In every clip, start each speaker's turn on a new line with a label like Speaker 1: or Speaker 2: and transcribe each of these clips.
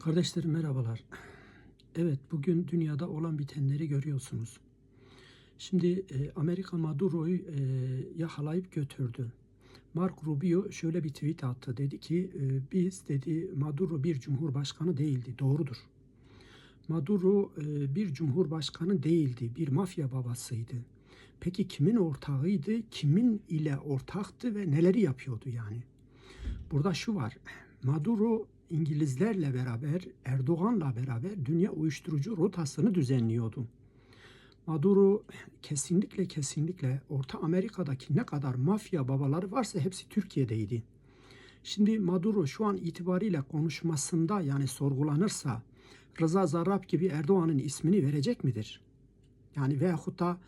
Speaker 1: Kardeşlerim merhabalar. Evet bugün dünyada olan bitenleri görüyorsunuz. Şimdi e, Amerika Maduro'yu e, yakalayıp götürdü. Mark Rubio şöyle bir tweet attı. Dedi ki e, biz dedi Maduro bir cumhurbaşkanı değildi. Doğrudur. Maduro e, bir cumhurbaşkanı değildi. Bir mafya babasıydı. Peki kimin ortağıydı? Kimin ile ortaktı ve neleri yapıyordu yani? Burada şu var. Maduro İngilizlerle beraber, Erdoğan'la beraber dünya uyuşturucu rotasını düzenliyordu. Maduro kesinlikle kesinlikle Orta Amerika'daki ne kadar mafya babaları varsa hepsi Türkiye'deydi. Şimdi Maduro şu an itibariyle konuşmasında yani sorgulanırsa Rıza Zarrab gibi Erdoğan'ın ismini verecek midir? Yani veyahut da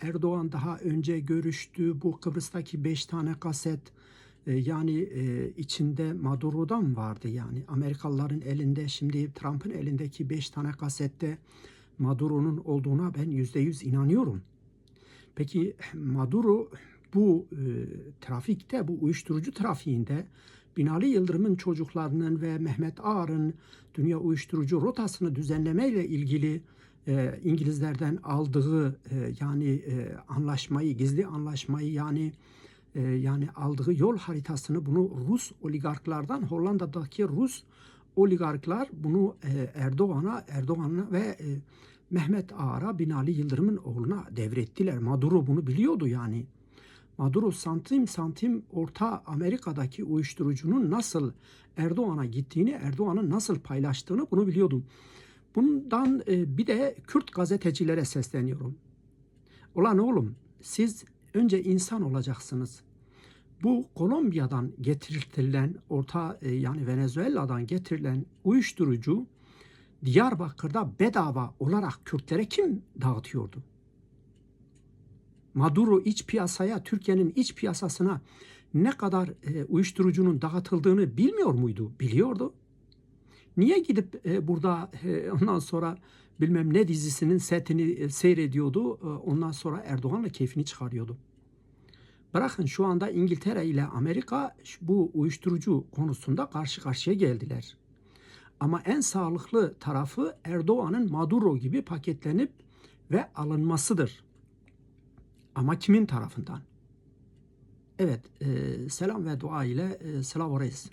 Speaker 1: Erdoğan daha önce görüştü bu Kıbrıs'taki beş tane kaset yani e, içinde Maduro'dan vardı yani Amerikalıların elinde şimdi Trump'ın elindeki beş tane kasette Maduro'nun olduğuna ben yüzde yüz inanıyorum. Peki Maduro bu e, trafikte, bu uyuşturucu trafiğinde Binali Yıldırım'ın çocuklarının ve Mehmet Ağar'ın dünya uyuşturucu rotasını düzenlemeyle ilgili e, İngilizlerden aldığı e, yani e, anlaşmayı, gizli anlaşmayı yani e, yani aldığı yol haritasını bunu Rus oligarklardan Hollanda'daki Rus oligarklar bunu e, Erdoğan'a Erdoğan'a ve e, Mehmet Ağar'a Binali Yıldırım'ın oğluna devrettiler. Maduro bunu biliyordu yani. Maduro santim santim Orta Amerika'daki uyuşturucunun nasıl Erdoğan'a gittiğini, Erdoğan'ın nasıl paylaştığını bunu biliyordu. Bundan e, bir de Kürt gazetecilere sesleniyorum. Ulan oğlum siz önce insan olacaksınız. Bu Kolombiya'dan getirilen, orta e, yani Venezuela'dan getirilen uyuşturucu Diyarbakır'da bedava olarak Kürtlere kim dağıtıyordu? Maduro iç piyasaya, Türkiye'nin iç piyasasına ne kadar e, uyuşturucunun dağıtıldığını bilmiyor muydu? Biliyordu. Niye gidip e, burada e, ondan sonra bilmem ne dizisinin setini e, seyrediyordu. E, ondan sonra Erdoğan'la keyfini çıkarıyordu. Bırakın şu anda İngiltere ile Amerika bu uyuşturucu konusunda karşı karşıya geldiler. Ama en sağlıklı tarafı Erdoğan'ın Maduro gibi paketlenip ve alınmasıdır. Ama kimin tarafından? Evet, e, selam ve dua ile e, Slava Reis.